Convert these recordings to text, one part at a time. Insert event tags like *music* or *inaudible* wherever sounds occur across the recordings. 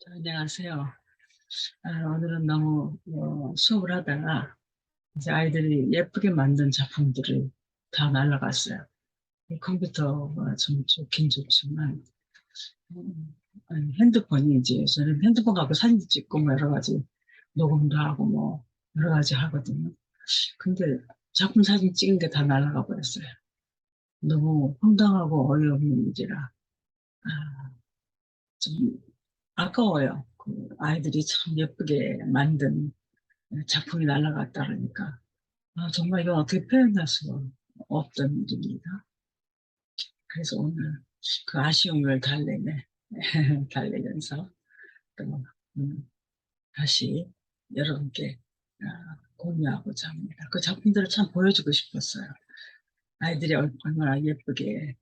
자, 안녕하세요. 아, 오늘은 너무 어, 수업을 하다가 이제 아이들이 예쁘게 만든 작품들을 다 날라갔어요. 이 컴퓨터가 좀 좋긴 좋지만 음, 아니, 핸드폰이 이제 저는 핸드폰 갖고 사진 찍고 뭐 여러 가지 녹음도 하고 뭐 여러 가지 하거든요. 근데 작품 사진 찍은 게 다 날라가 버렸어요. 너무 황당하고 어이없는 일이라 아, 좀 아까워요. 그 아이들이 참 예쁘게 만든 작품이 날아갔다 그러니까 아, 정말 이건 어떻게 표현할 수가 없던 일입니다. 그래서 오늘 그 아쉬움을 달래네 *laughs* 달래면서 또 음, 다시 여러분께 아, 공유하고자 합니다. 그 작품들을 참 보여주고 싶었어요. 아이들이 얼- 얼마나 예쁘게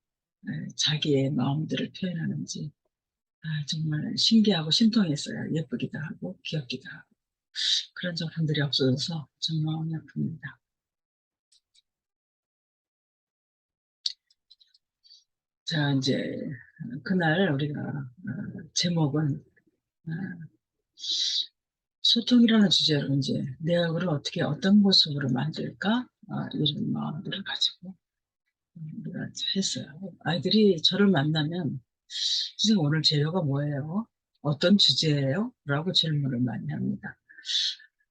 에, 자기의 마음들을 표현하는지 아, 정말 신기하고 신통했어요. 예쁘기도 하고 귀엽기도 하고 그런 작품들이 없어져서 정 마음이 아픕니다. 자 이제 그날 우리가 어, 제목은 어, 소통이라는 주제로 이제 내 얼굴을 어떻게 어떤 모습으로 만들까 어, 이런 마음들을 가지고 우리가 했어요. 아이들이 저를 만나면 선생님 오늘 재료가 뭐예요? 어떤 주제예요? 라고 질문을 많이 합니다.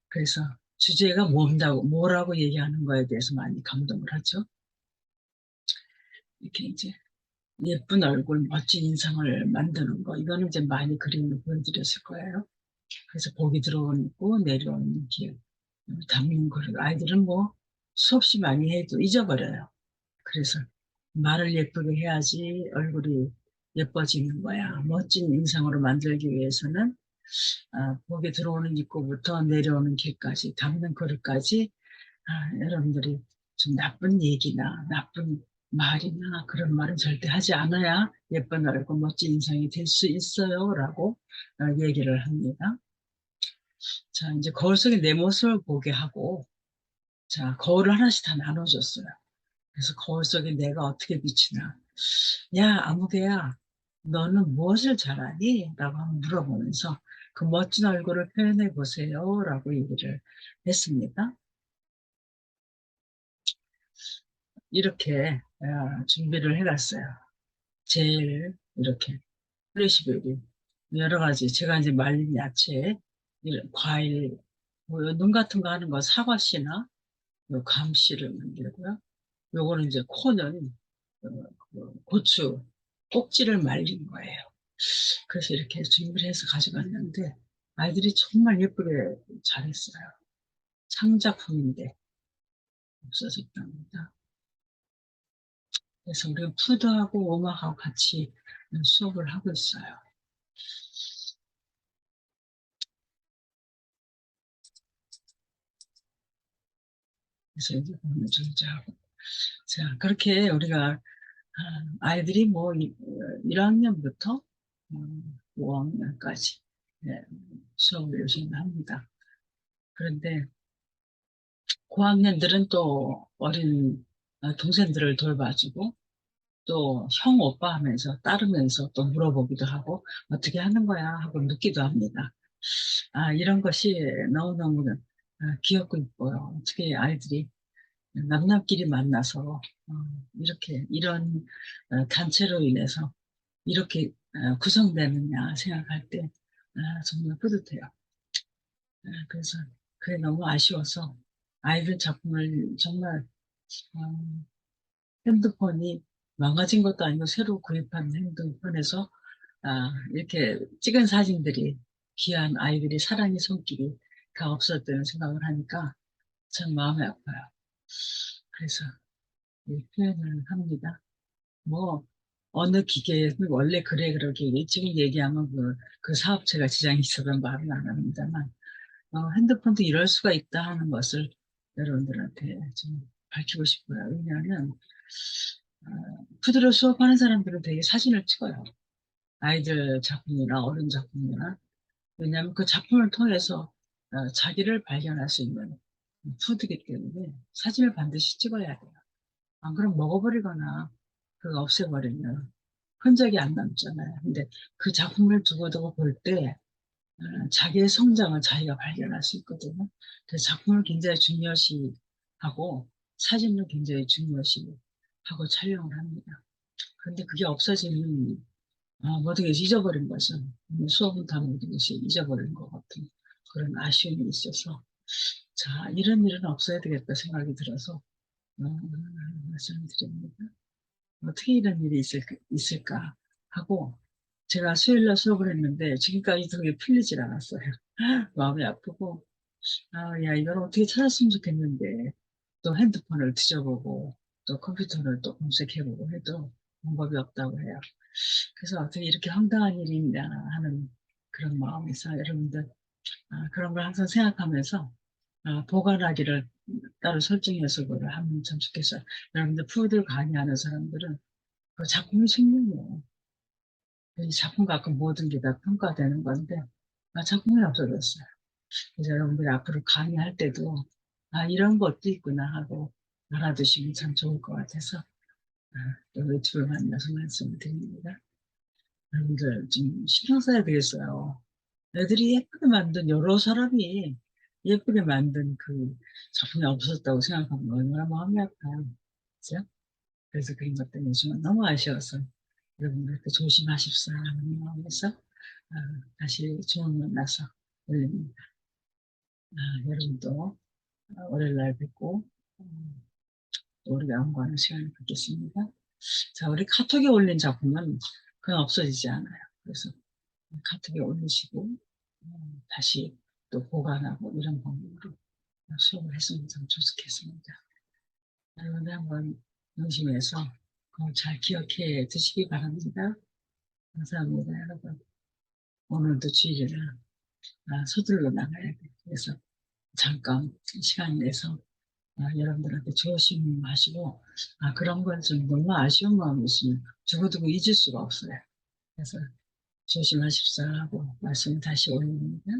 그래서 주제가 뭔다고, 뭐라고 얘기하는 거에 대해서 많이 감동을 하죠. 이렇게 이제 예쁜 얼굴, 멋진 인상을 만드는 거, 이거는 이제 많이 그림을 보여드렸을 거예요. 그래서 복이 들어오고 내려오는 길, 담는 거를 아이들은 뭐 수없이 많이 해도 잊어버려요. 그래서 말을 예쁘게 해야지 얼굴이 예뻐지는 거야. 멋진 인상으로 만들기 위해서는 아, 목에 들어오는 입구부터 내려오는 길까지 담는 그릇까지 아, 여러분들이 좀 나쁜 얘기나 나쁜 말이나 그런 말은 절대 하지 않아야 예쁜 얼굴 멋진 인상이 될 수 있어요 라고 어, 얘기를 합니다. 자 이제 거울 속에 내 모습을 보게 하고 자 거울을 하나씩 다 나눠줬어요. 그래서 거울 속에 내가 어떻게 비치나 야 아무개야 너는 무엇을 잘하니? 라고 물어보면서 그 멋진 얼굴을 표현해 보세요. 라고 얘기를 했습니다. 이렇게 어, 준비를 해놨어요. 제일 이렇게 프레시베리 여러 가지 제가 이제 말린 야채, 과일, 뭐, 눈 같은 거 하는 거 사과씨나 요 감씨를 만들고요. 요거는 이제 코는 어, 그 고추 꼭지를 말린 거예요. 그래서 이렇게 준비를 해서 가져갔는데 아이들이 정말 예쁘게 잘했어요. 창작품인데 없어졌답니다. 그래서 우리가 푸드하고 음악하고 같이 수업을 하고 있어요. 그래서 이제 오늘 존재하고 자 그렇게 우리가 아, 아이들이 뭐 1학년부터 5학년까지 수업을 요즘 합니다. 그런데 고학년들은 또 어린 어, 동생들을 돌봐주고 또 형 오빠 하면서 따르면서 또 물어보기도 하고 어떻게 하는 거야 하고 묻기도 합니다. 아 이런 것이 너무너무 아, 귀엽고 이뻐요. 어떻게 아이들이 남남끼리 만나서 어, 이렇게 이런 어, 단체로 인해서 이렇게 어, 구성되느냐 생각할 때 아, 정말 뿌듯해요. 아, 그래서 그게 너무 아쉬워서 아이들 작품을 정말 어, 핸드폰이 망가진 것도 아니고 새로 구입한 핸드폰에서 아, 이렇게 찍은 사진들이 귀한 아이들이 사랑의 손길이가 없었다는 생각을 하니까 참 마음이 아파요. 그래서 이 표현을 합니다. 뭐 어느 기계에 원래 그래 그러게 지금 얘기하면 그, 그 사업체가 지장이 있어서 말은 안 합니다만 어, 핸드폰도 이럴 수가 있다 하는 것을 여러분들한테 좀 밝히고 싶어요. 왜냐하면 어, 푸드로 수업하는 사람들은 되게 사진을 찍어요. 아이들 작품이나 어른 작품이나 왜냐하면 그 작품을 통해서 어, 자기를 발견할 수 있는 푸드기 때문에 사진을 반드시 찍어야 돼요. 안 그럼 먹어버리거나 그거 없애버리면 흔적이 안 남잖아요. 근데 그 작품을 두고두고 볼때 어, 자기의 성장을 자기가 발견할 수 있거든요. 그래서 작품을 굉장히 중요시하고 사진을 굉장히 중요시하고 촬영을 합니다. 그런데 그게 없어지는 아, 모든 것이 잊어버린 거죠. 수업은 다 모든 것이 잊어버린 것 같은 그런 아쉬움이 있어서 자 이런 일은 없어야 되겠다 생각이 들어서 어, 말씀드립니다. 어떻게 이런 일이 있을, 있을까 하고 제가 수요일날 수업을 했는데 지금까지 그게 풀리질 않았어요. *laughs* 마음이 아프고 아, 야 이걸 어떻게 찾았으면 좋겠는데 또 핸드폰을 뒤져보고 또 컴퓨터를 또 검색해보고 해도 방법이 없다고 해요. 그래서 어떻게 이렇게 황당한 일이 있냐 하는 그런 마음에서 여러분들 아, 그런 걸 항상 생각하면서 아, 보관하기를 따로 설정해서 그걸 하면 참 좋겠어요. 여러분들 푸들 강의하는 사람들은 그 작품이 생명이에요. 이 작품 갖고 모든 게 다 평가되는 건데 아, 작품이 없어졌어요. 그래서 여러분들이 앞으로 강의할 때도 아 이런 것도 있구나 하고 알아두시면 참 좋을 것 같아서 아, 또 유튜브 만나서 말씀을 드립니다. 여러분들 좀 신경 써야 되겠어요. 애들이 예쁘게 만든 여러 사람이 예쁘게 만든 그 작품이 없었다고 생각하면 얼마나 마음이 아파요. 그죠? 그래서 그런 것 때문에 정말 너무 아쉬워서 여러분들께 조심하십사 하는 마음에서 아, 다시 좋은 만나서 올립니다. 아, 여러분도 아, 월요일 날 뵙고 음, 또 우리가 연구하는 시간을 갖겠습니다. 자, 우리 카톡에 올린 작품은 그냥 없어지지 않아요. 그래서 카톡에 올리시고 음, 다시 또 보관하고 이런 방법으로 수업을 했으면 참 좋겠습니다. 여러분들 한번 명심해서 잘 기억해 두시기 바랍니다. 감사합니다, 여러분. 오늘도 주일이라 아, 서둘러 나가야 돼. 그래서 잠깐 시간 내서 아, 여러분들한테 조심 하시고 아, 그런 건 좀 너무 아쉬운 마음이 있으면 두고두고 잊을 수가 없어요. 그래서 조심하십사 하고 말씀 다시 올립니다.